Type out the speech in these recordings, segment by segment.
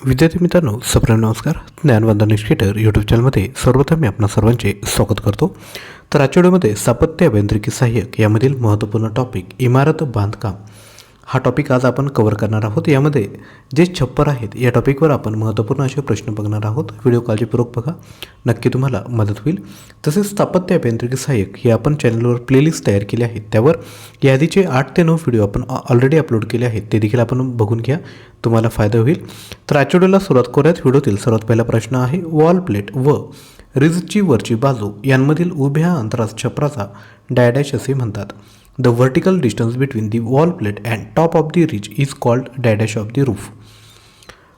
विद्यार्थी मित्रांनो सप्रेम नमस्कार. ज्ञानवंदन इन्स्टिट्यूटर यूट्यूब चॅनलमध्ये सर्वप्रथम मी आपणा सर्वांचे स्वागत करतो. तर आजच्या व्हिडिओमध्ये स्थापत्य अभियांत्रिकी सहाय्यक यामधील महत्त्वपूर्ण टॉपिक इमारत बांधकाम. हा टॉपिक आज आपण कव्हर करणार आहोत. यामध्ये जे छप्पर आहेत या टॉपिकवर आपण महत्त्वपूर्ण असे प्रश्न बघणार आहोत. व्हिडिओ काळजीपूर्वक बघा. नक्की तुम्हाला मदत होईल. तसेच स्थापत्य अभियांत्रिकी सहाय्यक हे आपण चॅनलवर प्लेलिस्ट तयार केले आहेत. त्यावर यादीचे आठ ते नऊ व्हिडिओ आपण ऑलरेडी अपलोड केले आहेत. ते देखील आपण बघून घ्या. तुम्हाला फायदा होईल. तर आजच्या व्हिडिओला सुरुवात करूयात. व्हिडिओतील सर्वात पहिला प्रश्न आहे वॉल प्लेट व रिजची वरची बाजू यांमधील उभ्या अंतरास छपराचा डायडॅश असे म्हणतात. The vertical distance between the wall plate and top of the ridge is called dash dash of the roof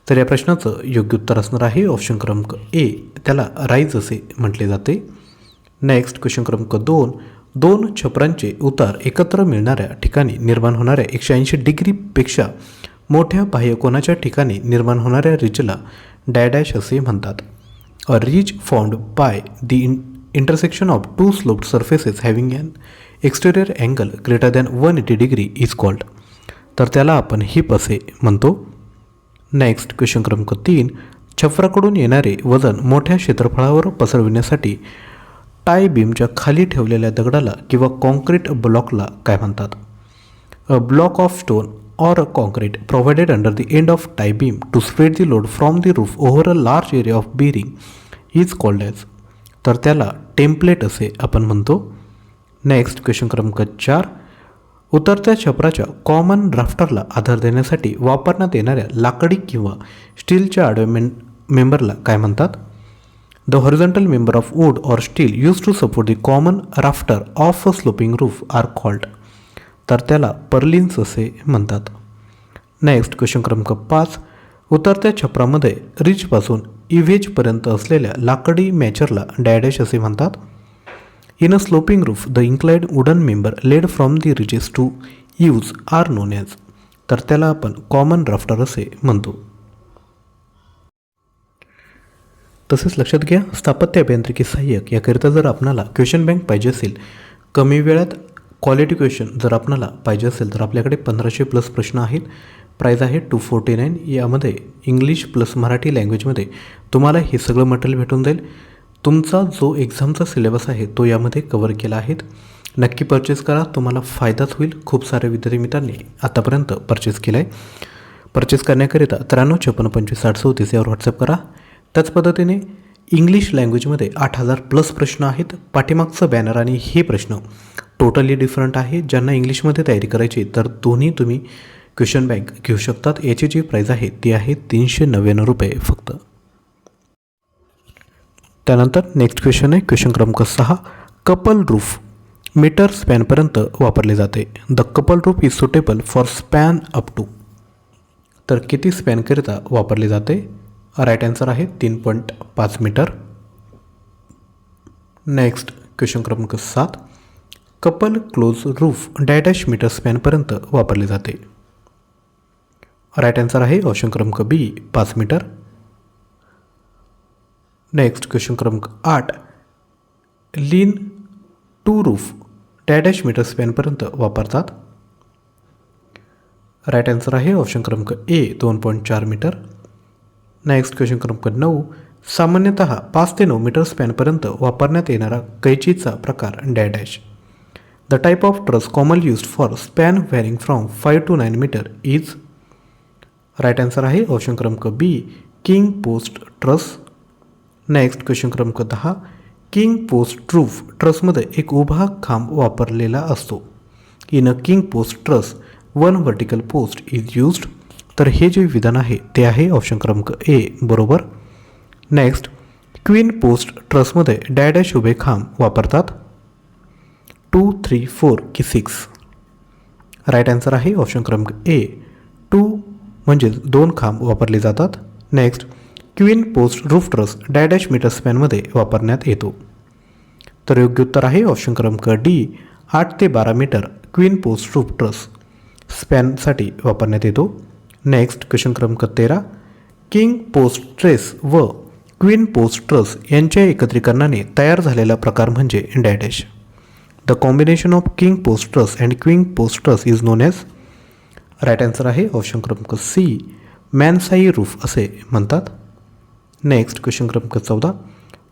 तर या प्रश्नाचं योग्य उत्तर असणार आहे. ऑप्शन क्रमांक ए त्याला राईज असे म्हटले जाते. नेक्स्ट क्वेश्चन क्रमांक दोन दोन छपरांचे उतार एकत्र मिळणाऱ्या ठिकाणी निर्माण होणाऱ्या एकशे ऐंशी डिग्रीपेक्षा मोठ्या बाह्यकोनाच्या ठिकाणी निर्माण होणाऱ्या रिजला डायडॅश असे म्हणतात. A ridge formed by the intersection of two sloped surfaces having an exterior angle greater than one eighty degree is called तर त्याला आपण हिप असे म्हणतो. नेक्स्ट क्वेश्चन क्रमांक तीन. छपराकडून येणारे वजन मोठ्या क्षेत्रफळावर पसरविण्यासाठी टाय बीमच्या खाली ठेवलेल्या दगडाला किंवा कॉन्क्रीट ब्लॉकला काय म्हणतात? A block of stone or a concrete provided under the end of tie beam to spread the load from the roof over a large area of bearing is called as. तर त्याला template असे आपण म्हणतो. Next question क्रमांक चार. उतरत्या छपराच्या common ड्राफ्टरला आधार देण्यासाठी वापरण्यात येणाऱ्या लाकडी किंवा स्टीलच्या आडव्या मेन मेंबरला काय म्हणतात? The horizontal member of wood or steel use to support the common rafter of a sloping roof are called तर त्याला पर्लिन्स असे म्हणतात. नेक्स्ट क्वेश्चन क्रमांक पाच. उतरत्या छपरामध्ये रिचपासून इव्हेजपर्यंत असलेल्या लाकडी मॅचरला डॅडेश असे म्हणतात. In a sloping roof the inclined wooden member laid from the ridges to use are known as तर त्याला आपण कॉमन राफ्टर असे म्हणतो. तसेच लक्षात घ्या स्थापत्य अभियांत्रिकी सहाय्यक याकरिता जर आपणाला क्वेश्चन बँक पाहिजे असेल कमी वेळात क्वालिटी क्वेश्चन जर आपणाला पाहिजे असेल तर आपल्याकडे पंधराशे प्लस प्रश्न आहेत. प्राईज आहे टू फोर्टी नाईन यामध्ये इंग्लिश प्लस मराठी लँग्वेजमध्ये तुम्हाला हे सगळं मटेरियल भेटून जाईल. तुमचा जो एक्झामचा सिलेबस आहे तो यामध्ये कवर केला आहे. नक्की परचेस करा तुम्हाला फायदाच होईल. खूप साऱ्या विद्यार्थी मित्रांनी आतापर्यंत परचेस केला आहे परचेस करण्याकरिता त्र्याण्णव छप्पन्न पंचवीस साठ चौतीस यावर व्हॉट्सअप करा. त्याच पद्धतीने इंग्लिश लँग्वेजमध्ये आठ हजार प्लस प्रश्न आहेत. पाठीमागचं बॅनर आणि हे प्रश्न टोटली डिफरंट आहे. ज्यांना इंग्लिशमध्ये तयारी करायची तर दोन्ही तुम्ही क्वेश्चन बँक घेऊ शकतात. याची जी प्राईज आहे ती आहे तीनशे नव्याण्णव रुपये फक्त. त्यानंतर नेक्स्ट क्वेश्चन आहे. क्वेश्चन क्रमांक सहा कपल रूफ मीटर स्पॅनपर्यंत वापरले जाते. The couple roof is suitable for span up to तर किती स्पॅनकरिता वापरले जाते? राईट आन्सर आहे तीन पॉईंट पाच मीटर नेक्स्ट क्वेश्चन क्रमांक सात couple close roof dash dash metre स्पॅनपर्यंत वापरले जाते. राईट आन्सर आहे ऑप्शन क्रमांक बी पाच मीटर नेक्स्ट क्वेश्चन क्रमांक आठ. Lean to roof dash dash metre स्पॅनपर्यंत वापरतात. राईट आन्सर आहे ऑप्शन क्रमांक ए दोन पॉईंट चार मीटर. नेक्स्ट क्वेश्चन क्रमांक नऊ. सामान्यतः पाच ते नऊ मीटर स्पॅनपर्यंत वापरण्यात येणारा कैचीचा प्रकार dash dash. The type of truss common use for span varying from five to nine metre is right answer आहे ऑप्शन क्रमांक B king post truss next question क्रमांक दहा. किंग पोस्ट ट्रूफ ट्रसमध्ये एक उभा खांब वापरलेला असतो. In a king post truss one vertical post is used तर हे जे विधान आहे ते आहे ऑप्शन क्रमांक ए बरोबर? नेक्स्ट क्वीन पोस्ट ट्रसमध्ये डॅडॅश उभे खांब वापरतात. टू थ्री फोर की सिक्स राईट आन्सर आहे ऑप्शन क्रमांक ए टू म्हणजेच दोन खांब वापरले जातात. Next queen post roof truss डॅडॅश metre स्पॅनमध्ये वापरण्यात येतो. तर योग्य उत्तर आहे ऑप्शन क्रमांक डी आठ ते बारा metre queen post roof truss स्पॅनसाठी वापरण्यात येतो. नेक्स्ट क्वेश्चन क्रमांक तेरा किंग पोस्ट ट्रेस व क्वीन पोस्ट ट्रस यांच्या एकत्रीकरणाने तयार झालेला प्रकार म्हणजे डॅडॅश. The combination of king post truss and queen post truss is known as right answer आहे ऑप्शन क्रमांक सी मॅनसाई रूफ असे म्हणतात. नेक्स्ट क्वेश्चन क्रमांक चौदा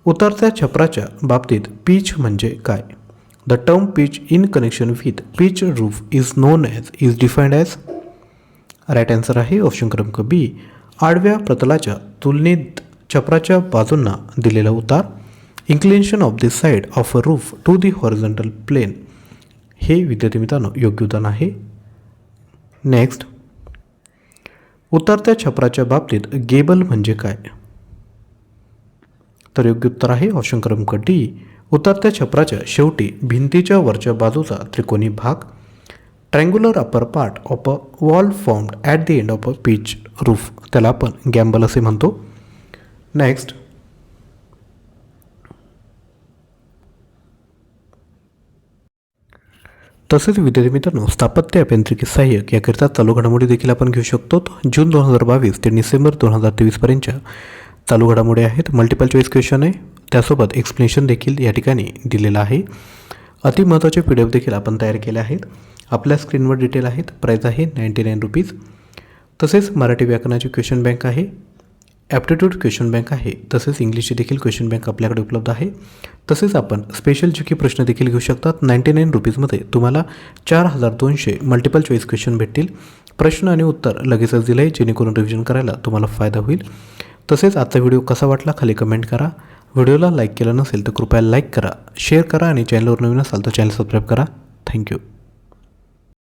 उतरत्या छपराच्या बाबतीत पीच म्हणजे काय? The term pitch in connection with pitch roof is known as is defined as right answer आहे ऑप्शन क्रमांक बी आडव्या प्रतलाच्या तुलनेत छपराच्या बाजूंना दिलेला उतार. Inclination of the side of a roof to the horizontal plane हे विद्यार्थी मित्रांनो योग्य उदाहरण आहे. नेक्स्ट उतरत्या छपराच्या बाबतीत गेबल म्हणजे काय? तर योग्य उत्तर आहे ऑप्शन क्रमांक डी उतरत्या छपराच्या शेवटी भिंतीच्या वरच्या बाजूचा त्रिकोणी भाग. Triangular upper part of a wall formed at the end of a pitch roof त्याला आपण गॅम्बल असे म्हणतो. नेक्स्ट तसेच विद्यार्थी मित्रांनो स्थापत्य अभियांत्रिकी सहाय्यक याकरिता चालू घडामोडी देखील आपण घेऊ शकतो. जून दोन हजार बावीस ते डिसेंबर दोन हजार तेवीसपर्यंतच्या चालू घडामोडी आहेत. मल्टिपल चॉईस क्वेश्चन आहे. त्यासोबत एक्सप्लेनेशन देखील या ठिकाणी दिलेलं आहे. अति महत्त्वाचे पी डी एफ देखील आपण तयार केले आहेत. आपल्या स्क्रीनवर डिटेल आहेत. प्राईज आहे नाईंटी नाईन रुपीज तसेच मराठी व्याकरणाची क्वेश्चन बँक आहे. ॲप्टिट्यूड क्वेश्चन बँक आहे. तसेच इंग्लिशची देखील क्वेश्चन बँक आपल्याकडे उपलब्ध आहे. तसेच आपण स्पेशल जी प्रश्न देखील घेऊ शकतात. नाईंटी नाईन रुपीजमध्ये तुम्हाला चार हजार दोनशे मल्टिपल चॉईस क्वेश्चन भेटतील. प्रश्न आणि उत्तर लगेचच दिलं आहे जेणेकरून रिव्हिजन करायला तुम्हाला फायदा होईल. तसेच आजचा व्हिडिओ कसा वाटला खाली कमेंट करा. व्हिडिओला लाईक केला नसेल तर कृपया लाईक करा शेअर करा आणि चॅनलवर नवीन असाल तर चॅनल सबस्क्राईब करा. थँक्यू